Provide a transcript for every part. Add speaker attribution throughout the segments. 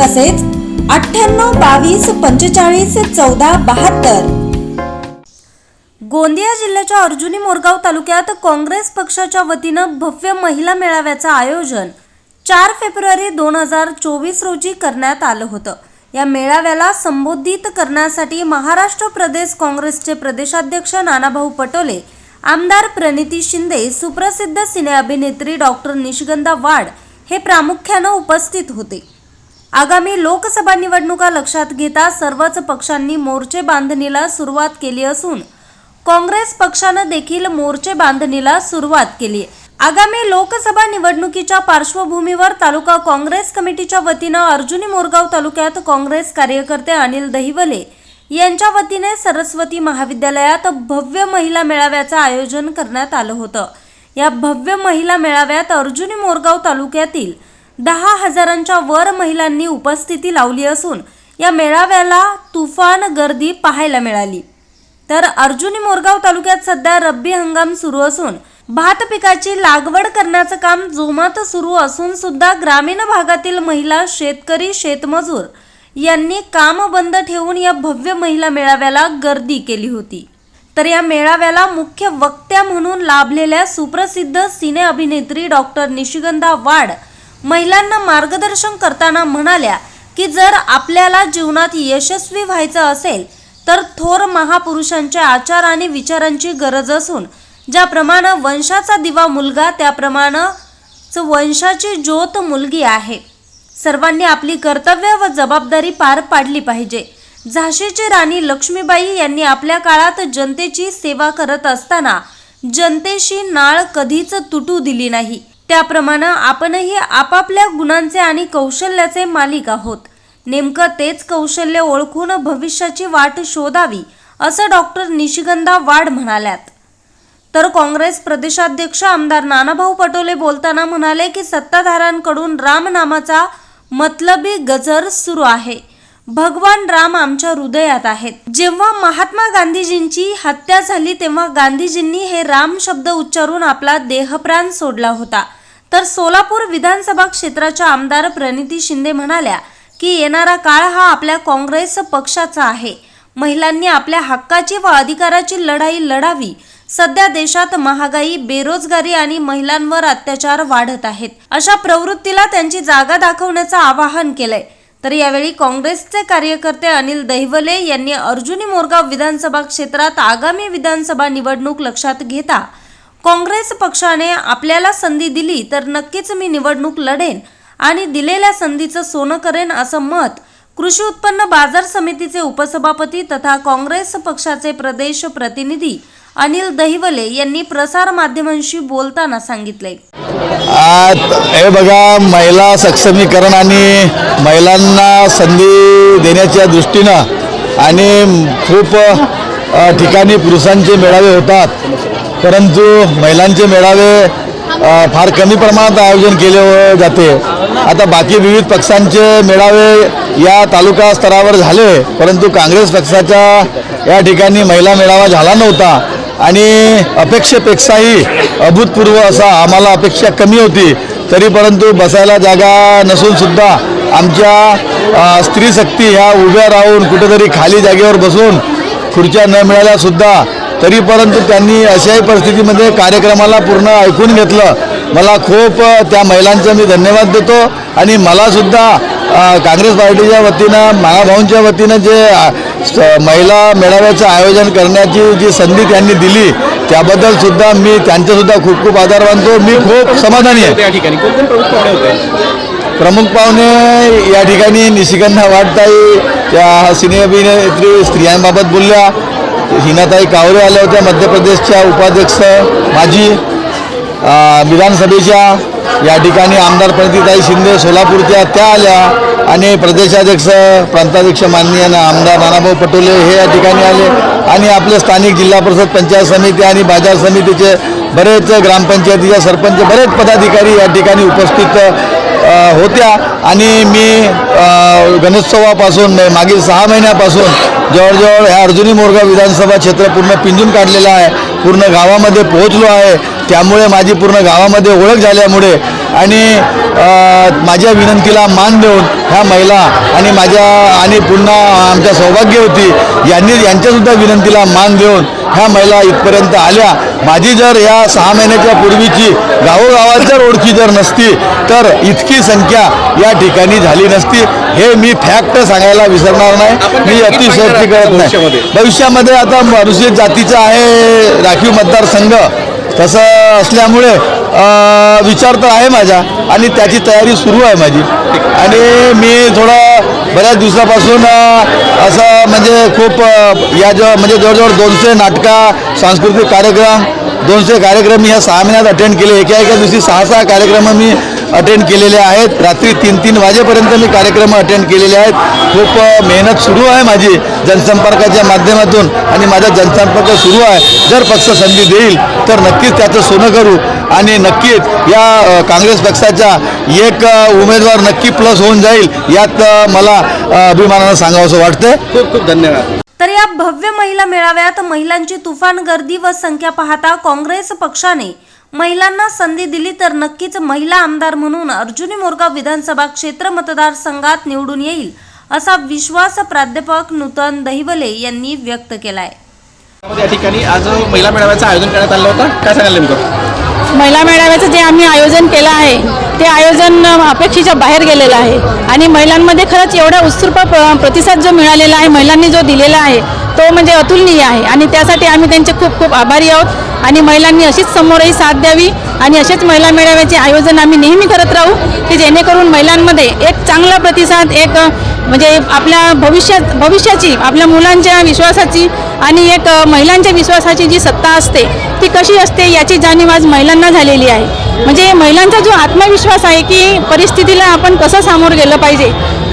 Speaker 1: तसेच अठ्ठ्याण्णव बावीस पंचेचाळीस चौदा बहात्तर. गोंदिया जिल्ह्याच्या अर्जुनी मोरगाव तालुक्यात काँग्रेस पक्षाच्या वतीनं भव्य महिला मेळाव्याचं आयोजन चार फेब्रुवारी दोन हजार चोवीस रोजी करण्यात आलं होतं. या मेळाव्याला संबोधित करण्यासाठी महाराष्ट्र प्रदेश काँग्रेसचे प्रदेशाध्यक्ष नानाभाऊ पटोले आमदार प्रणिती शिंदे सुप्रसिद्ध सिने अभिनेत्री डॉक्टर निशिगंधा वाड हे प्रामुख्यानं उपस्थित होते. आगामी लोकसभा निवडणुका लक्षात घेता सर्वच पक्षांनी मोर्चे बांधणीला सुरुवात केली असून काँग्रेस पक्षानं देखील मोर्चे बांधणीला सुरुवात केली. आगामी लोकसभा निवडणुकीच्या पार्श्वभूमीवर तालुका काँग्रेस कमिटीच्या वतीनं अर्जुनी मोरगाव तालुक्यात काँग्रेस कार्यकर्ते अनिल दहिवले यांच्या वतीने सरस्वती महाविद्यालयात भव्य महिला मेळाव्याचं आयोजन करण्यात आलं होतं. या भव्य महिला मेळाव्यात अर्जुनी मोरगाव तालुक्यातील दहा हजारांच्या वर महिलांनी उपस्थिती लावली असून या मेळाव्याला तुफान गर्दी पाहायला मिळाली. तर अर्जुनी मोरगाव तालुक्यात सध्या रब्बी हंगाम सुरू असून भात पिकाची लागवड करण्याचं काम जोमात सुरू असून सुद्धा ग्रामीण भागातील महिला शेतकरी शेतमजूर यांनी काम बंद ठेवून या भव्य महिला मेळाव्याला गर्दी केली होती. तर या मेळाव्याला मुख्य वक्त्या म्हणून लाभलेल्या सुप्रसिद्ध सिने अभिनेत्री डॉक्टर निशिगंधा वाड महिलांना मार्गदर्शन करताना म्हणाल्या की जर आपल्याला जीवनात यशस्वी व्हायचं असेल तर थोर महापुरुषांच्या आचार आणि विचारांची गरज असून ज्याप्रमाणे वंशाचा दिवा मुलगा त्याप्रमाणे वंशाची ज्योत मुलगी आहे. सर्वांनी आपली कर्तव्य व जबाबदारी पार पाडली पाहिजे. झाशीची राणी लक्ष्मीबाई यांनी आपल्या काळात जनतेची सेवा करत असताना जनतेशी नाळ कधीच तुटू दिली नाही. त्याप्रमाणे आपणही आपापल्या गुणांचे आणि कौशल्याचे मालिक आहोत. नेमकं तेच कौशल्य ओळखून भविष्याची वाट शोधावी असं डॉक्टर निशिगंधा वाड म्हणाल्यात. तर काँग्रेस प्रदेशाध्यक्ष आमदार नानाभाऊ पटोले बोलताना म्हणाले की सत्ताधाऱ्यांकडून रामनामाचा मतलबी गजर सुरू आहे. भगवान राम आमच्या हृदयात आहेत. जेव्हा महात्मा गांधीजींची हत्या झाली तेव्हा गांधीजींनी हे राम शब्द उच्चारून आपला देहप्राण सोडला होता. तर सोलापूर विधानसभा क्षेत्राच्या आमदार प्रणिती शिंदे म्हणाल्या की येणारा काळ हा आपल्या काँग्रेस पक्षाचा आहे. महिलांनी आपल्या हक्काची व अधिकाराची लढाई लढावी. सध्या देशात महागाई बेरोजगारी आणि महिलांवर अत्याचार वाढत आहेत. अशा प्रवृत्तीला त्यांची जागा दाखवण्याचं आवाहन केलंय. तर यावेळी काँग्रेसचे कार्यकर्ते अनिल दहिवले यांनी अर्जुनी मोरगाव विधानसभा क्षेत्रात आगामी विधानसभा निवडणूक लक्षात घेता काँग्रेस पक्षाने आपल्याला संधी दिली तर नक्कीच मी निवडणूक लढेन आणि दिलेल्या संधीचं सोनं करेन असं मत कृषी उत्पन्न बाजार समितीचे उपसभापती तथा काँग्रेस पक्षाचे प्रदेश प्रतिनिधी अनिल दहिवले यांनी प्रसार माध्यमांशी बोलताना सांगितले.
Speaker 2: हे बघा महिला सक्षमीकरण आणि महिलांना संधी देण्याच्या दृष्टीनं आणि खूप ठिकाणी पुरुषांचे मेळावे होतात. परंतु महिलांचे मेळावे फार कमी प्रमाणात आयोजन केले जाते. आता बाकी विविध पक्षांचे मेळावे या तालुका स्तरावर झाले परंतु काँग्रेस पक्षाच्या या ठिकाणी महिला मेळावा झाला नव्हता. आणि अपेक्षेपेक्षाही अभूतपूर्व असा आम्हाला अपेक्षा कमी होती. तरी परंतु बसायला जागा नसूनसुद्धा आमच्या स्त्रीशक्ती स्त्री शक्ती ह्या उभ्या राहून कुठेतरी खाली जागेवर बसून खुर्च्या न मिळाल्यासुद्धा तरी परंतु त्यांनी अशाही परिस्थितीमध्ये कार्यक्रमाला पूर्ण ऐकून घेतलं. मला खूप त्या महिलांचा मी धन्यवाद देतो. आणि मलासुद्धा काँग्रेस पार्टीच्या वतीनं महाभाऊंच्या वतीनं जे महिला मेळाव्याचं आयोजन करण्याची जी संधी त्यांनी दिली त्याबद्दल सुद्धा मी त्यांचेसुद्धा खूप खूप आभार मानतो. मी खूप समाधानी आहे.
Speaker 3: त्या ठिकाणी कोण कोण प्रमुख पाहुणे
Speaker 2: या ठिकाणी निशिगंधा वाटताई त्या सिने अभिनेत्री स्त्रियांबाबत बोलल्या. हिनाताई कावरे आल्या होत्या मध्य प्रदेशच्या उपाध्यक्ष माजी विधानसभेच्या या ठिकाणी आमदार प्रणितीताई शिंदे सोलापूरच्या त्या आल्या आणि प्रदेशाध्यक्ष प्रांताध्यक्ष माननीय ना- आमदार नानाभाऊ पटोले हे या ठिकाणी आले आणि आपले स्थानिक जिल्हा परिषद पंचायत समिती आणि बाजार समितीचे बरेच ग्रामपंचायतीच्या सरपंच बरेच पदाधिकारी या ठिकाणी उपस्थित होत्या. आणि मी गणोत्सवापासून गणेशोत्सवापासून म्हणजे मागील सहा महिन्यापासून जवळजवळ ह्या अर्जुनी मोरगाव विधानसभा क्षेत्र पूर्ण पिंजून काढलेलं आहे. पूर्ण गावामध्ये पोहोचलो आहे. त्यामुळे माझी पूर्ण गावामध्ये ओळख झाल्यामुळे आणि माझ्या विनंतीला मान देऊन ह्या महिला आणि माझ्या आणि पुन्हा आमच्या सौभाग्यवती यांनी यांच्यासुद्धा विनंतीला मान देऊन ह्या महिला इथपर्यंत आल्या. माझी जर या सहा महिन्याच्या पूर्वीची गावोगावात जर ओळखी जर नसती तर इतकी संख्या या ठिकाणी झाली नसती. हे मी फॅक्ट सांगायला विसरणार नाही. मी अतिशयोक्ती करत नाही.
Speaker 3: भविष्यामध्ये?
Speaker 2: भविष्यामध्ये आता अनुसूचित जातीचा आहे राखीव मतदारसंघ. तसं असल्यामुळे विचार तर आहे माझा आणि त्याची तयारी सुरू आहे माझी. आणि मी थोडं बऱ्याच दिवसापासून असं म्हणजे खूप या जवळ म्हणजे जवळजवळ दोनशे नाटका सांस्कृतिक कार्यक्रम दोनशे कार्यक्रम मी ह्या सहा महिन्यात अटेंड केले. एका एका दिवशी सहा सहा कार्यक्रम मी अटेंड केलेले आहेत. रात्री तीन तीन वाजेपर्यंत मी कार्यक्रम अटेंड केलेले आहेत. खूप मेहनत सुरू आहे माझी जनसंपर्काच्या माध्यमातून आणि माझा जनसंपर्क सुरू आहे. जर पक्ष संधी देईल तर नक्कीच त्याचं सोनं करू. आणि नक्कीच या काँग्रेस पक्षाचा एक उमेदवार नक्की प्लस होऊन जाईल यात मला अभिमानानं सांगावंसं वाटतं
Speaker 3: खूप खूप धन्यवाद.
Speaker 1: तर या भव्य महिला मेळाव्यात महिलांची तुफान गर्दी व संख्या पाहता काँग्रेस पक्षाने महिलांना संधी दिली तर नक्कीच महिला आमदार म्हणून अर्जुनी मोरगाव विधानसभा क्षेत्र मतदारसंघात निवडून येईल असा विश्वास प्राध्यापक नूतन दहिवले यांनी व्यक्त केलाय.
Speaker 3: या ठिकाणी आज महिला मेळाव्याचं आयोजन करण्यात आलं होतं. काय सांगाल नेमकं?
Speaker 4: महिला मेळाव्याचं जे आम्ही आयोजन केलं आहे ते आयोजन अपेक्षेच्या बाहेर गेलेलं आहे. आणि महिलांमध्ये खरंच एवढा उत्स्फूर्त प्रतिसाद जो मिळालेला आहे महिलांनी जो दिलेला आहे तो म्हणजे अतुलनीय आहे. आणि त्यासाठी आम्ही त्यांचे खूप खूप आभारी आहोत. आणि महिलांनी अशीच समोरही साथ द्यावी आणि असेच महिला मेळाव्याचे आयोजन आम्ही नेहमी करत राहू की जेणेकरून महिलांमध्ये एक चांगला प्रतिसाद एक म्हणजे आपल्या भविष्यात भविष्याची आपल्या मुलांच्या विश्वासाची आणि एक महिलांच्या विश्वासाची जी सत्ता असते ती कशी असते याची जाणीव आज महिलांना झालेली आहे. म्हणजे महिलांचा जो आत्मविश्वास आहे की परिस्थितीला आपण कसं सामोरं गेलं पाहिजे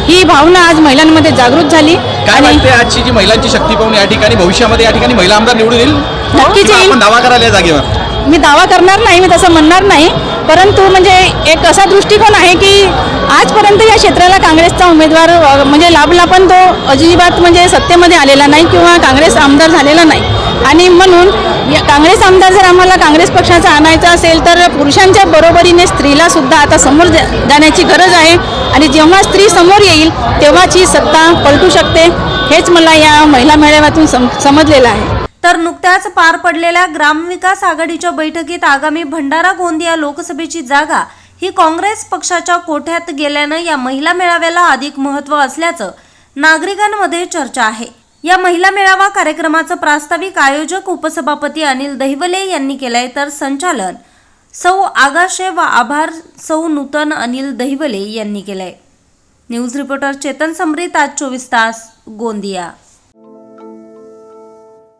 Speaker 4: ही भावना आज महिलांमध्ये जागृत झाली.
Speaker 3: काय वाटते आजची जी महिलांची शक्ती पाहून या ठिकाणी भविष्यामध्ये या ठिकाणी महिला आमदार निवडून येईल?
Speaker 4: नक्कीच
Speaker 3: किंवा
Speaker 4: येईल.
Speaker 3: आपण दावा करायला या जागेवर?
Speaker 4: मी दावा करणार नाही मी तसं म्हणणार नाही. परंतु म्हणजे एक असा दृष्टिकोन आहे की आजपर्यंत या क्षेत्राला काँग्रेसचा उमेदवार अ, म्हणजे लाभला पण तो अजिबात म्हणजे सत्तेमध्ये आलेला नाही किंवा काँग्रेस आमदार झालेला नाही. आणि म्हणून या काँग्रेस आमदार जर आम्हाला काँग्रेस पक्षाचा आणायचा असेल तर पुरुषांच्या बरोबरीने स्त्रीला सुद्धा आता समोर जा- जाण्याची गरज आहे. आणि जेव्हा स्त्री समोर येईल तेव्हाच ही सत्ता पलटू शकते. हेच मला या महिला मेळाव्यातून सम समजलेलं आहे.
Speaker 1: तर नुकत्याच पार पडलेल्या ग्रामविकास आघाडीच्या बैठकीत आगामी भंडारा गोंदिया लोकसभेची जागा ही काँग्रेस पक्षाच्या कोठ्यात गेल्यानं या महिला मेळाव्याला अधिक महत्त्व असल्याचं नागरिकांमध्ये चर्चा आहे. या महिला मेळावा कार्यक्रमाचं प्रास्ताविक आयोजक उपसभापती अनिल दहिवले यांनी केलंय तर संचालन सौ आगाशे व आभार सौ नूतन अनिल दहिवले यांनी केलंय. न्यूज रिपोर्टर चेतन समरीत आज चोवीस तास गोंदिया.